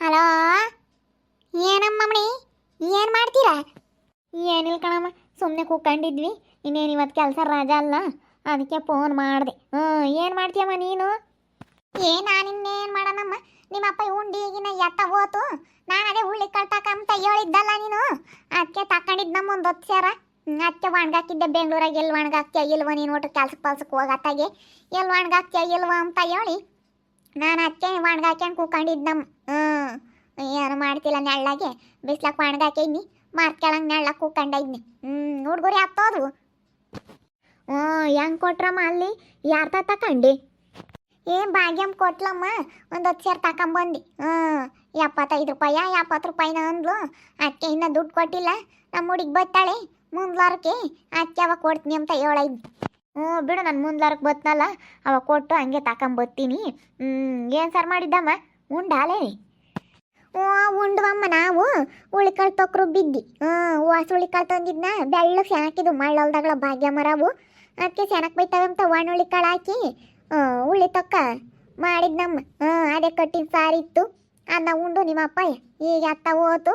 Hello? ಏನಮ್ಮಮ್ಮಣಿ ಏನು ಮಾಡ್ತೀರಾ? ಏನಿಲ್ಲ ಕಣಮ್ಮ ಸುಮ್ಮನೆ ಕೂಕೊಂಡಿದ್ವಿ ಇನ್ನೇನು ಇವತ್ತು ಕೆಲಸ ರಾಜ ಅಲ್ಲ ಅದಕ್ಕೆ ಫೋನ್ ಮಾಡಿದೆ. ಹ್ಞೂ ಏನು ಮಾಡ್ತೀಯಮ್ಮ ನೀನು? ಏ ನಾನಿನ್ನೇನು ಮಾಡೋಣಮ್ಮ? ನಿಮ್ಮಪ್ಪ ಉಂಡಿ ಈಗಿನ ಎತ್ತ ಹೋತು. ನಾನು ಅದೇ ಉಳ್ಳಿ ಕಳ್ತಕ್ಕಂತ ಹೇಳಿದ್ದಲ್ಲ ನೀನು. ಅದಕ್ಕೆ ತಕೊಂಡಿದ್ದು ನಮ್ಮ ಒಂದು ಹೊತ್ತು ಸೇರ ಅದಕ್ಕೆ ಒಣಗಾಕಿದ್ದೆ ಬೆಂಗಳೂರಾಗ. ಎಲ್ಲಿ ಒಣಗಾಕ್ತಿಯ ಇಲ್ವ ನೀನು ಒಟ್ಟು ಕೆಲ್ಸಕ್ಕೆ ಪಲ್ಸಕ್ಕೆ ಹೋಗತ್ತಾಗೆ. ಎಲ್ಲಿ ಒಣಗಾಕ್ತಿಯ ಇಲ್ವ ಅಂತ ಹೇಳಿ. ನಾನು ಅದಕ್ಕೆ ಒಣಗಾಕ್ಯಂಡು ಕೂಕೊಂಡಿದ್ದಮ್ಮ ಹ್ಞೂ ಏನು ಮಾಡ್ತಿಲ್ಲ ನೆಳ್ಳಾಗೆ? ಬಿಸ್ಲಕ್ಕೆ ಒಣಗಾಕಿದ್ನಿ ಮಾರ್ಕ್ ನೆಳ್ಳ ಕೂಕೊಂಡಿದ್ನಿ ಹ್ಞೂ ಹುಡುಗರು ಹತ್ತೋದು ಹ್ಞೂ ಹೆಂಗೆ ಕೊಟ್ರಮ್ಮ ಅಲ್ಲಿ? ಯಾರ್ದ ತಕೊಂಡಿ ಏ ಭಾಗ್ಯಮ್ಮ ಕೊಟ್ಲಮ್ಮ? ಒಂದು ಹತ್ತು ಸೇರು ತಕೊಂಬಂದು ಹ್ಞೂ ಎಪ್ಪತ್ತೈದು ರೂಪಾಯ, ಎಪ್ಪತ್ತು ರೂಪಾಯಿನ ಅಂದ್ಲು. ಅದಕ್ಕೆ ಇನ್ನೂ ದುಡ್ಡು ಕೊಟ್ಟಿಲ್ಲ. ನಮ್ಮ ಹುಡುಗಿ ಬತ್ತಾಳೆ. ಮುಂದ್ಲಾರಕ್ಕೆ ಅದಕ್ಕೆ ಅವಾಗ ಕೊಡ್ತೀನಿ ಅಂತ ಹೇಳೈದ್ನಿ. ಹ್ಞೂ, ಬಿಡು, ನಾನು ಮುಂದ್ಲಾರಕ್ಕೆ ಬತ್ನಲ್ಲ. ಅವ ಕೊಟ್ಟು ಹಂಗೆ ತಕೊಂಬತ್ತೀನಿ ಹ್ಞೂ ಏನು ಸರ್ ಮಾಡಿದ್ದಮ್ಮ? ಉಂಡಾಲೇ ಹ್ಞೂ, ಉಂಡ್ವಮ್ಮ ನಾವು. ಉಳಿಕಾಳು ತೊಕ್ರು ಬಿದ್ದಿ. ಹ್ಞೂ, ವಾಸ ಉಳಿಕಾಳು ತಂದಿದ್ನ. ಬೆಳ್ಳು ಸೆಣಕಿದ್ದು ಮಳ್ಳಲ್ದಾಗಳ ಭಾಗ್ಯ ಮರವು. ಅದಕ್ಕೆ ಸೆಣಕ್ ಬೈತಾವಂತ ಅಂತ ಒಣ ಉಳಿಕಾಳು ಹಾಕಿ ಉಳ್ಳಿ ತೊಕ್ಕ ಮಾಡಿದ್ನಮ್ಮ. ಹ್ಞೂ, ಅದೇ ಕಟ್ಟಿನ ಸಾರಿತ್ತು ಅದನ್ನ ಉಂಡು ನಿಮ್ಮ ಅಪ್ಪ ಈಗ ಅತ್ತ ಹೋತು.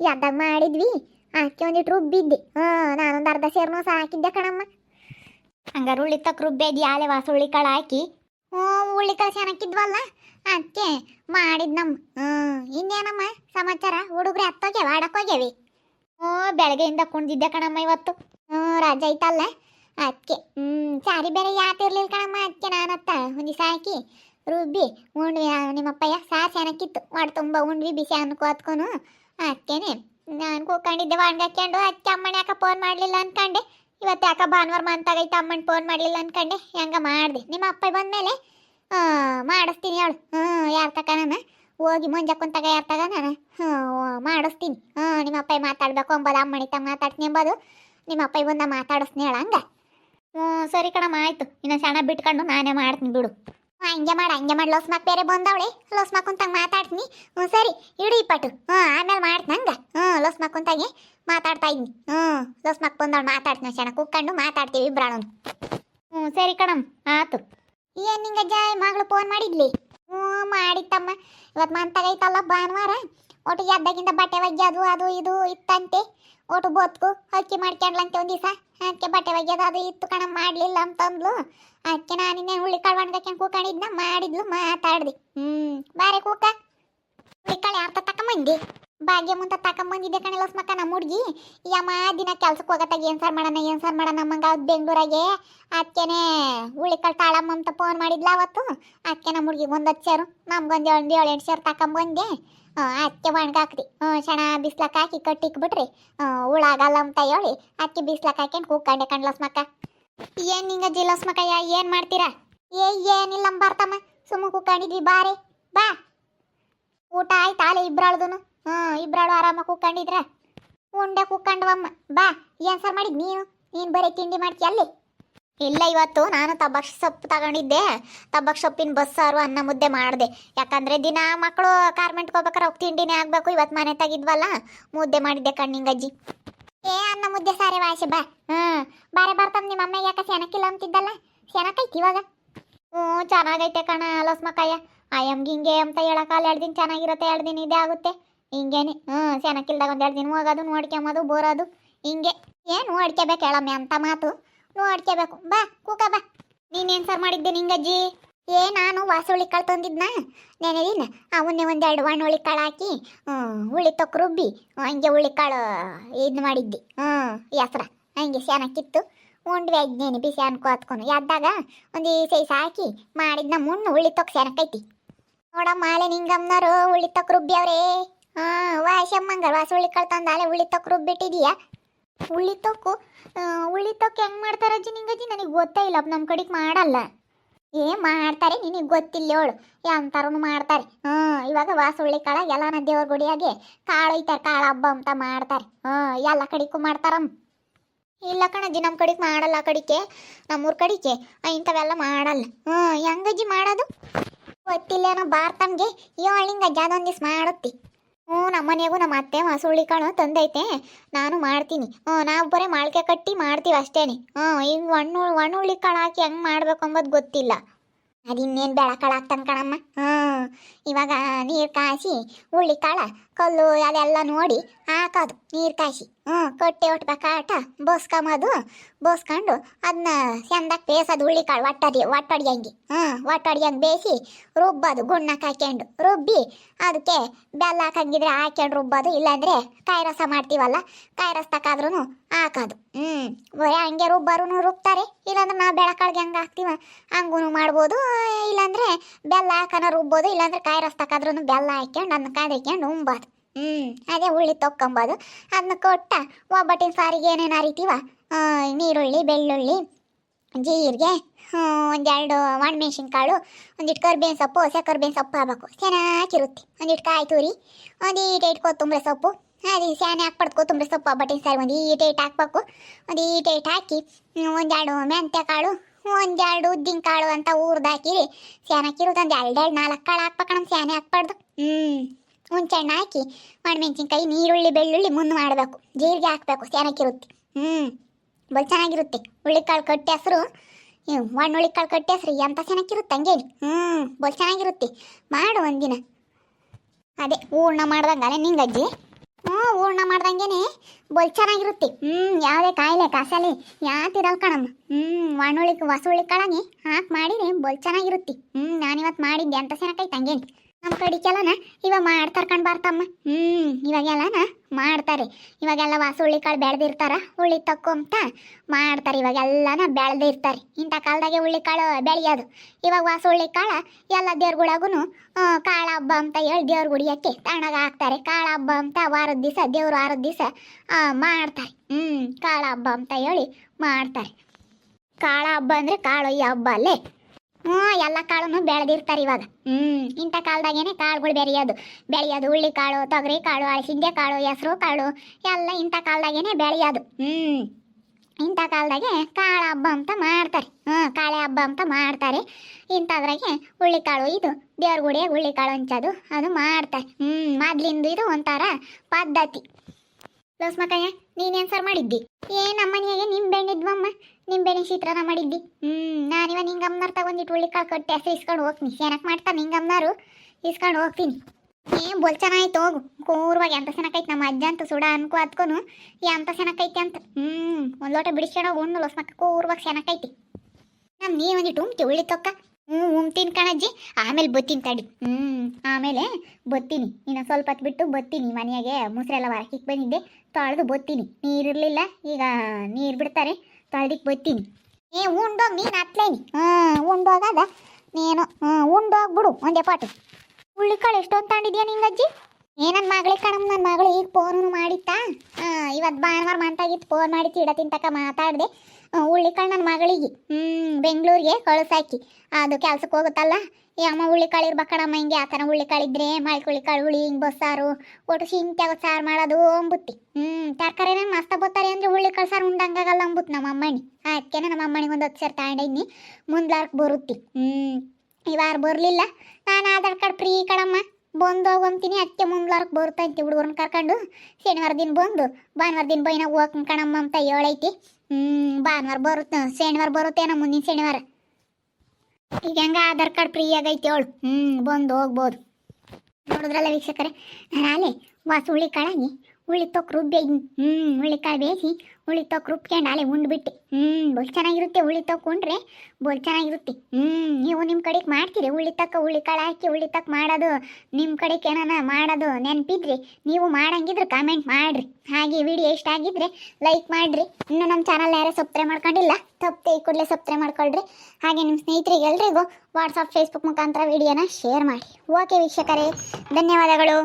ಎದ್ದಾಗ ಮಾಡಿದ್ವಿ. ಅದಕ್ಕೆ ಒಂದಿಟ್ಟು ರುಬ್ಬಿದ್ದೆ. ಹ್ಞೂ, ನಾನೊಂದು ಅರ್ಧ ಸೇರ್ನೂ ಸಹ ಹಾಕಿದ್ದೆ ಕಣಮ್ಮ. ಹಂಗಾರೆ ಉಳ್ಳಿ ತಕ್ಕ ರುಬ್ಬೇದಿ ಆಲೆ ವಾಸ ಉಳ್ಳಿಕಾಳು ಹಾಕಿ. ಹ್ಞೂ ಉಳ್ಳಿಕಾಳು ಚೆನ್ನಾಗಿದ್ವಲ್ಲ ಅದಕ್ಕೆ ಮಾಡಿದ್ನಮ್ಮ ಹ್ಞೂ, ಇನ್ನೇನಮ್ಮ ಸಮಾಚಾರ? ಹುಡುಗ್ರೆ ಹತ್ತೋಗ್ಯಾವ, ಆಡಕ್ಕೋಗ್ಯಾವಿ? ಹ್ಞೂ, ಬೆಳಗ್ಗೆಯಿಂದ ಕುಣ್ದಿದ್ದೆ ಕಣಮ್ಮ ಇವತ್ತು. ಹ್ಞೂ, ರಜೆ ಐತಲ್ಲ? ಅದಕ್ಕೆ ಹ್ಞೂ, ಸಾರಿ ಬೇರೆ ಯಾತಿರ್ಲಿಲ್ಲ ಕಣಮ್ಮ ಅದಕ್ಕೆ ನಾನತ್ತ ಒಂದು ಸಾಕಿ ರುಬ್ಬಿ ಉಂಡ್ವಿ ನಿಮ್ಮಪ್ಪಯ್ಯ ಸಾರು ಚೆನ್ನಾಗಿತ್ತು ಮಾಡಿ ತುಂಬ ಉಂಡ್ವಿ ಬಿಸಿ ಅನ್ಕೋ ಹತ್ಕೊನು. ಅದಕ್ಕೇನೆ ನಾನು ಕೂಕೊಂಡಿದ್ದೆ ಒಣಗಾಕ್ಯಂಡು ಅದಕ್ಕೆ ಅಮ್ಮನ ಯಾಕೆ ಫೋನ್ ಮಾಡಲಿಲ್ಲ ಅನ್ಕಂಡೆ. ಇವತ್ತು ಯಾಕೆ ಭಾನುವಾರ ಮಂತಾಗೈತೆ ಅಮ್ಮನ ಫೋನ್ ಮಾಡಲಿಲ್ಲ ಅನ್ಕಂಡೆ. ಹೆಂಗ ಮಾಡಿದೆ. ನಿಮ್ಮ ಅಪ್ಪ ಬಂದಮೇಲೆ ಮಾಡಿಸ್ತೀನಿ ಹೇಳು. ಹ್ಞೂ ಯಾರ ತಕ ನಾನು? ಹೋಗಿ ಮುಂಜಾ ತಗ ಯಾರ ತಗ ನಾನು? ಹ್ಞೂ ಮಾಡಿಸ್ತೀನಿ. ಹ್ಞೂ ನಿಮ್ಮ ಅಪ್ಪ ಮಾತಾಡ್ಬೇಕು ಅಂಬೋದು, ಅಮ್ಮನಿ ಮಾತಾಡ್ತೀನಿ ಎಂಬುದು ನಿಮ್ಮ ಅಪ್ಪ ಬಂದ ಮಾತಾಡಿಸ್ತೀನಿ ಹೇಳ, ಹಂಗ? ಹ್ಞೂ ಸರಿ ಕಣಮ್ಮ, ಆಯಿತು. ಇನ್ನು ಸಣ್ಣ ಬಿಟ್ಕೊಂಡು ನಾನೇ ಮಾಡ್ತೀನಿ ಬಿಡು. ಹಂಗೆ ಮಾಡ, ಹಂಗೆ ಮಾಡಿ. ಲೋಸ್ ಮಾಕ್ ಬೇರೆ ಬಂದವಳೆ. ಲೋಸ್ ಮಾಕ್ ಮಾತಾಡ್ತೀನಿ. ಹ್ಞೂ ಸರಿ, ಇಡು ಇಪ್ಪಟ್ಟು ಹ್ಞೂ ಆಮೇಲೆ ಮಾಡ್ತೀನಿ, ಹಂಗೆ? ಹ್ಞೂ ಲೋಸ್ ಮಾಕ್ ಕುಂತಾಗೆ ಮಾತಾಡ್ತಾ ಇದ್ದೀನಿ ಹ್ಞೂ ಲೋಸ್ ಮಾಕ್ ಬಂದವಳು ಮಾತಾಡ್ತೀನಿ ಸಣ್ಣ ಕುಕ್ಕಂಡು ಮಾತಾಡ್ತೀವಿ ಇಬ್ರಾಳು ಹ್ಞೂ ಸರಿ ಕಣಮ್, ಆತು. ಏನ್ ನಿಂಗ ಜಾಯ್ ಮಗಳು ಫೋನ್ ಮಾಡಿದ್ಲಿ? ಹ್ಞೂ ಮಾಡಿತ್ತಮ್ಮ. ಇವತ್ತು ಮಂತಾಗೈತಲ್ಲ ಭಾನುವಾರ? ಒಟ್ಟು ಎದ್ದಾಗಿಂದ ಬಟ್ಟೆ ಒಗ್ಯೋದು ಅದು ಇದು ಇತ್ತಂತೆ. ಒಟ್ಟು ಬೋತ್ಕು, ಅಕ್ಕಿ ಮಾಡ್ಕೊಂಡ್ಲಂತೆ ಒಂದು ದಿವಸ ಅದಕ್ಕೆ ಬಟ್ಟೆ ಒಗ್ಯೋದು, ಅದು ಇತ್ತು ಕಣ ಮಾಡಲಿಲ್ಲ ಅಂತಂದ್ಲು ಅದಕ್ಕೆ ನಾನು ಇನ್ನೇನು ಹುಳಿ ಕಾಳು ಒಣಗಕ್ಕೆ ಮಾಡಿದ್ಲು, ಮಾತಾಡ್ದಿ. ಹ್ಞೂ ಬಾರೆ ಕೂಕ. ಹುಳಿ ಕಾಳು ಯಾರ್ತ ತಕೊಂಬಂದಿ ಭಾಗ್ಯ ಮುಂತ ತಕೊಂಬಂದಿದ್ದೆ ಕಣ ಮಕ್ಕ ನಮ್ಮ ಹುಡುಗಿ. ಯಮ್ಮ ದಿನ ಕೆಲ್ಸಕ್ಕೆ ಹೋಗತ್ತಾಗ ಏನು ಸರ್ ಮಾಡೋಣ, ಏನು ಸರ್ ಮಾಡೋಣ ನಮ್ಮಂಗ ಬೆಂಗಳೂರಾಗೆ. ಅದಕ್ಕೇನೆ ಉಳಿಕಲ್ ತಾಳಮ್ಮ ಅಂತ ಫೋನ್ ಮಾಡಿದ್ಲ ಅವತ್ತು. ಅದಕ್ಕೆ ನಮ್ಮ ಹುಡುಗಿಗೆ ಒಂದು ಹತ್ತು ಸೇರು ನಮ್ಗೊಂದು ಒಂದು ಏಳು ಎಂಟು ಸೇರು ತಕೊಂಬಂದೆ. ಅದಕ್ಕೆ ಒಣಗಾಕ್ರಿ ಹ್ಞೂ ಶಣ ಬಿಸ್ಲಕ್ಕೆ ಹಾಕಿ ಕಟ್ಟಿಕ್ಬಿಟ್ರಿ ಉಳಾಗಲ್ಲ ಅಂತ ಹೇಳಿ ಅದಕ್ಕೆ ಬಿಸ್ಲಕ್ಕೆ ಹಾಕೊಂಡು ಕೂಕ್ಕಂಡೆ ಕಣ್ಲಸ್ ಲಸ್ಮಕ್ಕ ಏನು ನಿಂಗ ಜಿಲ್ಲಸ್ ಮಕ್ಕಯ್ಯ ಏನು ಮಾಡ್ತೀರಾ? ಏ, ಏನಿಲ್ಲ ಬರ್ತಮ್ಮ ಸುಮ್ಮ ಕೂಕೊಂಡಿದ್ವಿ ಬಾರೆ. ಬಾ. ಊಟ ಆಯ್ತಾ, ಅಲ್ಲೇ ಇಬ್ರಾಳ್ದು ಹ್ಞೂ ಇಬ್ಬರಾಳು ಆರಾಮಾಗಿ ಕೂಕೊಂಡಿದ್ರ? ಉಂಡೆ ಕೂಕ್ಕಂಡ್ವಮ್ಮ ಬಾ, ಏನು ಸರ್ ಮಾಡಿದ್ ನೀನು? ನೀನು ಬರೀ ತಿಂಡಿ ಮಾಡ್ತೀಯ ಅಲ್ಲಿ? ಇಲ್ಲ ಇವತ್ತು, ನಾನು ತಬಕ್ ಸೊಪ್ಪು ತಗೊಂಡಿದ್ದೆ. ತಬಕ್ ಸೊಪ್ಪಿನ ಬಸ್ಸಾರು ಅನ್ನ ಮುದ್ದೆ ಮಾಡಿದೆ. ಯಾಕಂದ್ರೆ ದಿನ ಮಕ್ಕಳು ಕಾರ್ಮೆಂಟ್ಗೆ ಹೋಗ್ಬೇಕಾರೆ ಹೋಗಿ ತಿಂಡಿನೇ ಆಗಬೇಕು. ಇವತ್ತು ಮನೆ ತೆಗಿದ್ವಲ್ಲ, ಮುದ್ದೆ ಮಾಡಿದ್ದೆ ಕಣ್ಣಿಂಗಜ್ಜಿ. ಏ, ಅನ್ನ ಮುದ್ದೆ ಸಾರೆ ವಾಸಿ, ಬಾ. ಹ್ಞೂ ಬಾರೆ ಬರ್ತಾವ ನಿಮ್ಮ ಅಮ್ಮ ಯಾಕೆ ಸೆನಕಿಲ್ಲ ಅಂತಿದ್ದಲ್ಲ? ಸೆನಕೈತಿ ಇವಾಗ? ಹ್ಞೂ, ಚೆನ್ನಾಗೈತೆ ಕಣ ಲಸ್ಮಕ್ಕಯ್ಯ. ಆಯಮ್ಗೆ ಹಿಂಗೆ ಅಂತ ಹೇಳಕ್ಕಲ್ಲ ಎರಡು ದಿನ ಚೆನ್ನಾಗಿರುತ್ತೆ, ಎರಡು ದಿನ ಇದೇ ಆಗುತ್ತೆ. ಹಿಂಗೇನೆ ಹ್ಞೂ ಸೆನಕಿಲ್ದಾಗ ಒಂದು ಎರಡು ದಿನ ಹೋಗೋದು ನೋಡ್ಕೊಂಬೋದು ಬೋರೋದು ಹಿಂಗೆ. ಏನು ನೋಡ್ಕೋಬೇಕು ಹೇಳಮ್ಮೆ ಅಂತ ಮಾತು. ನೋಡ್ಕೋಬೇಕು ಬಾ, ಕೂಕ, ಬಾ. ನೀನೇನು ಸರ್ ಮಾಡಿದ್ದೆ ನಿಂಗಜ್ಜಿ? ಏ, ನಾನು ವಾಸ ಹುಳಿಕಾಳು ತಂದಿದ್ನ. ನೆನೆದಿನ ಅವನ್ನೇ ಒಂದೆರಡು ಒಣ ಹುಳಿಕಾಳು ಹಾಕಿ ಹುಳಿ ತೊಕ್ ರುಬ್ಬಿ ಹಂಗೆ ಹುಳಿಕಾಳು ಇದು ಮಾಡಿದ್ದಿ. ಹ್ಞೂ ಹೆಸ್ರ. ಹಂಗೆ ಸ್ಯಾನಕ್ಕಿತ್ತು ಉಂಡ್ವಿ ಅಜ್ಞೇನಿ ಬಿಸಿ ಅನ್ಕೋ ಹತ್ಕೊಂಡು ಎದ್ದಾಗ ಒಂದು ಸೈಸ್ ಹಾಕಿ ಮಾಡಿದ್ನ ಮುಣ್ಣು ಹುಳಿ ತೊಕ್ ಸ್ಯಾನಕ್ಕೈತಿ ನೋಡ ಮಾಲೆ ನಿಂಗಮ್ಮನವರು ಹುಳಿ ತೊಕ್ ರುಬ್ಬಿಯವ್ರೇ. ಹಾಂ ವಾಶಮ್ಮಂಗ ವಾಸ ಕಾಳು ತಂದಾಳೆ ಹುಳಿ ತೊಕ್ ರುಬ್ಬಿಟ್ಟಿದೀಯಾ ಹುಳಿ ತೊಕ್ಕು? ಹುಳಿ ತೊಕ್ಕು ಹೆಂಗ್ ಮಾಡ್ತಾರ ಅಜ್ಜಿ ನಿಂಗಜ್ಜಿ? ನನಗೆ ಗೊತ್ತೇ ಇಲ್ಲ ನಮ್ಮ ಕಡೆಗೆ ಮಾಡಲ್ಲ. ಏ ಮಾಡ್ತಾರೆ ನಿನಗೆ ಗೊತ್ತಿಲ್ಲ ಅವಳು ಎಂತಾರು ಮಾಡ್ತಾರೆ. ಹ್ಞೂ ಇವಾಗ ವಾಸ ಹುಳಿ ಕಾಳ ಎಲ್ಲಾನ ದೇವ್ರ ಗುಡಿಯಾಗೆ ಕಾಳು ಐತಾರೆ, ಕಾಳು ಹಬ್ಬ ಅಂತ ಮಾಡ್ತಾರೆ. ಹ್ಞೂ ಎಲ್ಲ ಕಡೆಗೂ ಮಾಡ್ತಾರಮ್ಮ ಇಲ್ಲ ಕಣಜ್ಜಿ ನಮ್ಮ ಕಡೆಗೆ ಮಾಡಲ್ಲ ಆ ಕಡೆಗೆ ನಮ್ಮೂರ ಕಡಿಕೆ ಇಂಥವೆಲ್ಲ ಮಾಡಲ್ಲ. ಹ್ಞೂ ಹೆಂಗಜ್ಜಿ ಮಾಡೋದು? ಗೊತ್ತಿಲ್ಲೇನೋ ಬಾರ್ತಮ್ಗೆ ಏಳಿಂಗಜ್ಜ ಅದೊಂದು ದಿವ್ಸ ಮಾಡುತ್ತಿ. ಹ್ಞೂ, ನಮ್ಮ ಮನೆಗೂ ನಮ್ಮ ಅತ್ತೆ ಮಸುಳಿ ಕಾಳು ತಂದೈತೆ. ನಾನು ಮಾಡ್ತೀನಿ. ಹ್ಞೂ, ನಾವು ಬರೀ ಮಾಳ್ಕೆ ಕಟ್ಟಿ ಮಾಡ್ತೀವಿ ಅಷ್ಟೇನೆ. ಹ್ಞೂ ಈಗ ಒಣ್ಣು ಒಣ ಹುಳಿ ಕಾಳು ಹಾಕಿ ಹೆಂಗೆ ಮಾಡ್ಬೇಕು ಅಂಬೋದು ಗೊತ್ತಿಲ್ಲ. ಅದಿನ್ನೇನು ಬೆಳ ಕಾಳು ಹಾಕ್ತಾನೆ ಕಣಮ್ಮ. ಹ್ಞೂ, ಇವಾಗ ನೀರು ಕಾಯಿಸಿ ಹುಳ್ಳಿ ಕಾಳು ಕಲ್ಲು ಅದೆಲ್ಲ ನೋಡಿ ಹಾಕೋದು ನೀರು ಕಾಯಿಸಿ ಹ್ಞೂ, ಕೊಟ್ಟೆ ಒಟ್ಬೇಕಾಟ ಬೋಸ್ಕೊಂಬೋದು ಬೋಸ್ಕೊಂಡು ಅದನ್ನ ಚಂದಾಗಿ ಬೇಸೋದು ಹುಳಿ ಕಾಳು ಒಟ್ಟಡಿ ಒಟ್ಟಡಿಯಂಗೆ ಹ್ಞೂ ಒಟ್ಟಡಿಯಂಗೆ ಬೇಯಿಸಿ ರುಬ್ಬೋದು ಗುಣ್ಣಕ್ಕೆ ಹಾಕ್ಯಂಡು. ರುಬ್ಬಿ ಅದಕ್ಕೆ ಬೆಲ್ಲ ಹಾಕಂಗಿದ್ರೆ ಹಾಕ್ಯಂಡು ರುಬ್ಬೋದು, ಇಲ್ಲಾಂದ್ರೆ ಕಾಯಿ ರಸ ಮಾಡ್ತೀವಲ್ಲ, ಕಾಯಿ ರಸ ತಕಾದ್ರೂ ಹಾಕೋದು. ಹ್ಞೂ ಹಂಗೆ ರುಬ್ಬರೂ ರುಬ್ತಾರೆ. ಇಲ್ಲಾಂದ್ರೆ ನಾವು ಬೆಳಕಾಳಿಗೆ ಹೆಂಗೆ ಹಾಕ್ತೀವ? ಹಂಗೂ ಮಾಡ್ಬೋದು. ಇಲ್ಲಾಂದ್ರೆ ಬೆಲ್ಲ ಹಾಕನ ರುಬ್ಬೋದು, ಇಲ್ಲಾಂದ್ರೆ ಕಾಯಿ ರಸ ತಕಾದ್ರೂ ಬೆಲ್ಲ ಹಾಕ್ಯಂಡು ಅದನ್ನ ಹಾಕ್ಯಂಡು ಉಂಬೋದು. ಹ್ಞೂ ಅದೇ ಹುಳಿ ತೊಕ್ಕೊಂಬೋದು. ಅದನ್ನ ಕೊಟ್ಟ ಒಬ್ಬಟ್ಟಿನ ಸಾರಿಗೆ ಏನೇನು ಅರಿತೀವ? ನೀರುಳ್ಳಿ ಬೆಳ್ಳುಳ್ಳಿ ಜೀರಿಗೆ ಒಂದೆರಡು ಒಣಮೆಣ್ಸಿನ್ಕಾಳು ಒಂದಿಟ್ಟು ಕರ್ಬೇವಿನ ಸೊಪ್ಪು ಹೊಸ ಕರ್ಬೇವಿನ ಸೊಪ್ಪು ಹಾಕಬೇಕು. ಚೆನ್ನಾಗಿರುತ್ತೆ ಒಂದಿಟ್ಟು ಕಾಯಿ ತುರಿ ಒಂದು ಈಟೈಟ್ ಕೊತ್ತಂಬರಿ ಸೊಪ್ಪು. ಅದು ಸ್ಯಾನೆ ಹಾಕ್ಬಾರ್ದು ಕೊತ್ತಂಬರಿ ಸೊಪ್ಪು ಒಬ್ಬಟ್ಟಿನ ಸಾರಿ ಒಂದು ಈಟೈಟ್ ಹಾಕ್ಬೇಕು. ಒಂದು ಈಟೈಟ್ ಹಾಕಿ ಹ್ಮ್, ಒಂದೆರಡು ಮೆಂತ್ಯ ಕಾಳು ಒಂದೆರಡು ಉದ್ದಿನ ಕಾಳು ಅಂತ ಊರ್ದು ಹಾಕಿರಿ. ಸ್ಯಾನಕ್ಕಿರುತ್ತೆ ಒಂದು ಎರಡೆರಡು ನಾಲ್ಕು ಕಾಳು ಹಾಕ್ಬೇಕು ನಮ್ಮ ಸ್ಯಾನೆ ಹಾಕ್ಬಾರ್ದು. ಹ್ಞೂ ಹುಂಚೆಣ್ಣೆ ಹಾಕಿ, ಒಣಮೆಣ್ಸಿನ್ಕಾಯಿ, ನೀರುಳ್ಳಿ, ಬೆಳ್ಳುಳ್ಳಿ ಮುಂದೆ ಮಾಡಬೇಕು. ಜೀರಿಗೆ ಹಾಕಬೇಕು ಚೆನ್ನಾಗಿರುತ್ತೆ ಹ್ಞೂ ಬಲ್ ಚೆನ್ನಾಗಿರುತ್ತೆ. ಹುಳ್ಳಿಕಾಳು ಕಟ್ಟಿ ಹೆಸರು ಒಣ ಹುಳ್ಳಿಕಾಳು ಕಟ್ಟಿ ಹೆಸರು, ಎಂತ ಚೆನ್ನಾಗಿರುತ್ತೆ ಹಂಗೇನು ಹ್ಞೂ ಬಲ್ ಚೆನ್ನಾಗಿರುತ್ತೆ. ಮಾಡು ಒಂದಿನ. ಅದೇ, ಹೂರ್ಣ ಮಾಡ್ದಂಗೆ ನಿಂಗೆ ಅಜ್ಜಿ ಹ್ಞೂ ಹೂರ್ಣ ಮಾಡ್ದಂಗೆನೆ ಬಲ್ ಚೆನ್ನಾಗಿರುತ್ತೆ. ಹ್ಞೂ ಯಾವುದೇ ಕಾಯಿಲೆ, ಕಾಸಲೆ ಯಾತಿರಲ್ಲ ಕಣಮ್ಮ. ಹ್ಞೂ ಒಣುಳಿ ಹಸು ಕಾಳನಿ ಹಾಕಿ ಮಾಡಿರಿ ಬಲ್ ಚೆನ್ನಾಗಿರುತ್ತೆ. ಹ್ಞೂ ನಾನಿವತ್ತು ಮಾಡಿದ್ದೆ ಅಂತ ಚೆನ್ನಾಗೈತೆ ಹಂಗೇನು ನಮ್ಮ ಕಡಿಕೆಲ್ಲನ ಇವಾಗ ಮಾಡ್ತಾರೆ ಕಣ್ ಬರ್ತಮ್ಮ ಹ್ಞೂ ಇವಾಗೆಲ್ಲನ ಮಾಡ್ತಾರೆ ಇವಾಗೆಲ್ಲ ವಾಸ ಹುಳ್ಳಿ ಕಾಳು ಬೆಳೆದಿರ್ತಾರ, ಹುಳ್ಳಿ ತಕ್ಕೊಂತ ಮಾಡ್ತಾರೆ ಇವಾಗೆಲ್ಲನ ಬೆಳೆದಿರ್ತಾರೆ ಇಂಥ ಕಾಲದಾಗೆ ಹುಳ್ಳಿ ಕಾಳು ಬೆಳೆಯೋದು. ಇವಾಗ ವಾಸ ಹುಳ್ಳಿ ಕಾಳ ಎಲ್ಲ ದೇವ್ರಗಳಾಗೂ ಕಾಳ ಹಬ್ಬ ಅಂತ ಹೇಳಿ ದೇವ್ರ ಗುಡಿಯಕ್ಕೆ ತಣ್ಣಗೆ ಹಾಕ್ತಾರೆ. ಕಾಳ ಹಬ್ಬ ಅಂತ ವಾರದ ದಿವಸ ದೇವ್ರ ವಾರದ ದಿವಸ ಮಾಡ್ತಾರೆ. ಹ್ಞೂ ಕಾಳ ಹಬ್ಬ ಅಂತ ಹೇಳಿ ಮಾಡ್ತಾರೆ. ಕಾಳ ಹಬ್ಬ ಅಂದರೆ ಕಾಳೊಯ್ಯ ಹಬ್ಬ ಅಲ್ಲೇ. ಹ್ಞೂ ಎಲ್ಲ ಕಾಳನ್ನು ಬೆಳೆದಿರ್ತಾರೆ ಇವಾಗ. ಹ್ಞೂ ಇಂಥ ಕಾಲದಾಗೇನೆ ಕಾಳುಗಳು ಬೆರೆಯೋದು. ಬೆಳೆಯೋದು ಹುಳ್ಳಿ ಕಾಳು ತೊಗರಿ ಕಾಳು ಅಳಸಿಂದೆ ಕಾಳು ಹೆಸರು ಕಾಳು ಎಲ್ಲ ಇಂಥ ಕಾಲದಾಗೇನೆ ಬೆಳೆಯೋದು. ಹ್ಞೂ ಇಂಥ ಕಾಲದಾಗೆ ಕಾಳು ಹಬ್ಬ ಅಂತ ಮಾಡ್ತಾರೆ. ಹ್ಞೂ ಕಾಳೆ ಹಬ್ಬ ಅಂತ ಮಾಡ್ತಾರೆ. ಇಂಥದ್ರಾಗೆ ಹುಳ್ಳಿಕಾಳು ಇದು ದೇವ್ರ ಗುಡಿಯಾಗ ಹುಳ್ಳಿಕಾಳು ಹಂಚೋದು ಅದು ಮಾಡ್ತಾರೆ. ಹ್ಞೂ ಮೊದ್ಲಿಂದು ಇದು ಒಂಥರ ಪದ್ಧತಿ. ಲೋಸ್ಮಕಯ್ಯ ನೀನೇನು ಸರ್ ಮಾಡಿದ್ದಿ? ಏ ನಮ್ಮ ಮನೆಯಾಗೆ ನಿಂಬೆಹಣ್ಣು ಇದ್ವಮ್ಮ ಚಿತ್ರನ ಮಾಡಿದ್ದಿ? ಹ್ಞೂ ನಾನಿವ ತಗೊಂಡು ತಗೊಂಡಿಟ್ಟು ಉಳ್ಳಿಕಾಳು ಕಟ್ಟಿ ಹೆಸರು ಇಸ್ಕೊಂಡು ಹೋಗ್ತೀನಿ. ಏನಕ್ಕೆ ಮಾಡ್ತಾ ನಿಂಗಮ್ಮನವರು ಇಸ್ಕೊಂಡು ಹೋಗ್ತೀನಿ. ಏ ಬೋಲ್ ಚೆನ್ನಾಯ್ತು ಹೋಗು. ಕೂರ್ವಾಗಿ ಎಂಥ ಸೆನಕೈತೆ ನಮ್ಮ ಅಜ್ಜ ಅಂತ ಸುಡ ಅನ್ಕೋ ಅದ್ಕೊನು. ಎಂಥ ಸೆನಕೈತೆ ಅಂತ. ಹ್ಞೂ ಒಂದು ಲೋಟ ಬಿಡಿಸ್ಕೊಂಡು ಉಣ್ಣು ಲೋಸ್ಮಕ್ಕ ಕೂರ್ವಾಗಿ ಸೆನಕೈತಿ ನಮ್ಮ ನೀ ಒಂದಿಟ್ಟು ಉಮ್ತಿ ಉಳ್ಳಿ ಹ್ಞೂ ಉಮ್ತೀನಿ ಕಣಜ್ಜಿ. ಆಮೇಲೆ ಬತ್ತೀನಿ ತಡಿ. ಹ್ಞೂ ಆಮೇಲೆ ಬತ್ತೀನಿ. ಇನ್ನು ಸ್ವಲ್ಪ ಹೊತ್ತು ಬಿಟ್ಟು ಬತ್ತೀನಿ. ಮನೆಯಾಗೆ ಮುಸ್ರೆಲ್ಲ ಹೊರಕಿಕ್ಕೆ ಬಂದಿದ್ದೆ. ತೊಳೆದು ಬತ್ತೀನಿ. ನೀರಿರಲಿಲ್ಲ ಈಗ ನೀರು ಬಿಡ್ತಾರೆ. ತೊಳೆದಿಕ್ಕೆ ಬತ್ತೀನಿ ಏ, ಉಂಡೋಗಿ ನೀನು ಹತ್ಲೇನಿ ಹಾಂ, ಉಂಡೋಗದ ನೀನು. ಹಾಂ ಉಂಡೋಗ್ಬಿಡು ಒಂದೇ ಪಾಟು. ಹುಳ್ಳಿಕಾಳು ಎಷ್ಟೊಂದು ತಗೊಂಡಿದ್ಯಾ ನಿಂಗಜ್ಜಿ ಏ ನನ್ನ ಮಗಳಿಗೆ ಕಣಮ್ಮ ನನ್ನ ಮಗಳು ಈಗ ಫೋನು ಮಾಡಿತ್ತಾ? ಹಾಂ ಇವತ್ತು ಭಾನುವಾರ ಮಂತಾಗಿತ್ತು ಫೋನ್ ಮಾಡಿ ತಿಡ ತಿಂತಕ ಮಾತಾಡಿದೆ. ಹುಳ್ಳಿಕಾಳು ನನ್ನ ಮಗಳಿಗೆ. ಹ್ಞೂ ಬೆಂಗಳೂರಿಗೆ ಕಳಿಸಾಕಿ ಅದು ಕೆಲ್ಸಕ್ಕೆ ಹೋಗುತ್ತಲ್ಲ, ಈ ಅಮ್ಮ ಹುಳ್ಳಿಕಾಳು ಇರ್ಬೇಕಣಮ್ಮ ಹಿಂಗೆ ಆ ಥರ ಹುಳ್ಳಿಕಾಳು ಇದ್ರೆ ಮಳ್ಕೆ ಹುಳ್ಳಿಕಾಳು ಹುಳಿ, ಹಿಂಗೆ ಬಸ್ಸಾರು, ಒಟ್ಟು ಸಿಂತ್ಯಾಗ ಸಾರು ಮಾಡೋದು ಅಂಬುತ್ತಿ. ಹ್ಞೂ ತರಕಾರಿನೇ ಮಸ್ತ ಬತ್ತಾರೆ ಅಂದರೆ ಹುಳ್ಳಿಕಾಳು ಸಾರು ಉಂಡಂಗಾಗಲ್ಲ ಅಂಬುತ್ತು ನಮ್ಮ ಅಮ್ಮಣಿ. ಅದಕ್ಕೆ ನಮ್ಮ ಅಮ್ಮನಿಗೆ ಒಂದು ಹತ್ತು ಸೇರು ತಗೊಂಡಿದ್ನಿ ಮುಂದ್ಲಾರ್ಕ್ ಬರುತ್ತಿ. ಹ್ಞೂ ಇವಾರು ವಾರ ಬರಲಿಲ್ಲ. ನಾನು ಆಧಾರ್ ಕಾರ್ಡ್ ಫ್ರೀ ಕಣಮ್ಮ. ಬಂದು ಹೋಗಂತೀನಿ ಅದಕ್ಕೆ ಮುಂದ್ಲಾರ್ಕ್ ಬರ್ತೈತಿ ಹುಡುಗರನ್ನ ಕರ್ಕೊಂಡು. ಶನಿವಾರ ದಿನ ಬಂದು, ಭಾನುವಾರ ದಿನ ಬೈನಾಗ ಹೋಗ್ಕಣಮ್ಮ ಅಂತ ಹೇಳೈತಿ. ಹ್ಞೂ ಭಾನುವಾರ ಬರುತ್ತೆ ಶನಿವಾರ ಬರುತ್ತೇನೋ ಮುಂದಿನ ಶನಿವಾರ. ಈಗ ಹೆಂಗ ಆಧಾರ್ ಕಾರ್ಡ್ ಫ್ರೀ ಆಗೈತೆ ಅವಳು ಹ್ಞೂ ಬಂದು ಹೋಗ್ಬೋದು. ನೋಡಿದ್ರಲ್ಲ ವೀಕ್ಷಕರೇ. ನಾನು ಅಲ್ಲಿ ವಾಸ ಹುಳಿ ಕಾಳಾಗಿ ಹುಳಿ ತೊಕ್ ರುಬ್ಬಿ. ಹ್ಞೂ ಹುಳಿ ಕಾಳು ಬೇಯಿಸಿ ಹುಳಿ ತೊಕ್ ರುಬ್ಕೊಂಡು ಅಲ್ಲೇ ಉಂಡ್ಬಿಟ್ಟೆ. ಹ್ಞೂ ಬೋಲ್ ಚೆನ್ನಾಗಿರುತ್ತೆ ಹುಳಿ ತೊಕ್ ಉಂಡ್ರೆ, ಬೋಲ್ ಚೆನ್ನಾಗಿರುತ್ತೆ. ಹ್ಞೂ ನೀವು ನಿಮ್ಮ ಕಡೆಗೆ ಮಾಡ್ತೀರಿ ಹುಳಿ ತಕ್ಕ ಹಾಕಿ ಹುಳಿ ತಕ್ಕ ಮಾಡೋದು. ನಿಮ್ಮ ಕಡೆಗೆ ಏನಾನ ಮಾಡೋದು ನೆನಪಿದ್ರಿ ನೀವು ಮಾಡಂಗಿದ್ರೆ ಕಾಮೆಂಟ್ ಮಾಡಿರಿ. ಹಾಗೆ ವಿಡಿಯೋ ಇಷ್ಟ ಆಗಿದ್ರೆ ಲೈಕ್ ಮಾಡಿರಿ. ಇನ್ನೂ ನಮ್ಮ ಚಾನಲ್ ಯಾರೇ ಸಬ್ಸ್ಕ್ರೈಬ್ ಮಾಡ್ಕೊಂಡಿಲ್ಲ, ತಪ್ಪದೆ ಈ ಕೂಡಲೇ ಸಬ್ಸ್ಕ್ರೈಬ್ ಮಾಡ್ಕೊಳ್ರಿ. ಹಾಗೆ ನಿಮ್ಮ ಸ್ನೇಹಿತರಿಗೆ, ಎಲ್ರಿಗೂ ವಾಟ್ಸಪ್ ಫೇಸ್ಬುಕ್ ಮುಖಾಂತರ ವಿಡಿಯೋನ ಶೇರ್ ಮಾಡಿ ಓಕೆ ವೀಕ್ಷಕರೇ, ಧನ್ಯವಾದಗಳು.